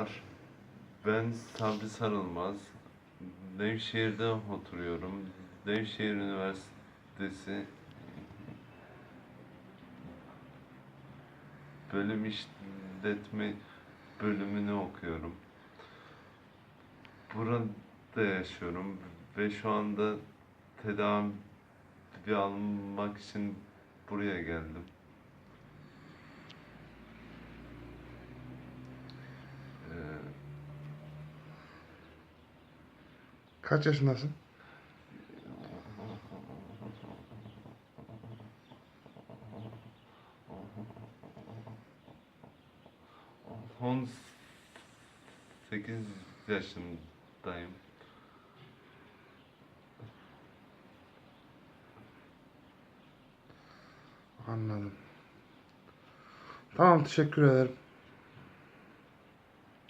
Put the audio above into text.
Merhabalar. Ben Sabri Sarılmaz. Nevşehir'de oturuyorum. Nevşehir Üniversitesi bölüm işletme bölümünü okuyorum. Burada yaşıyorum ve şu anda tedavi almak için buraya geldim. Kaç yaşındasın? On sekiz yaşındayım. Anladım. Tamam teşekkür ederim.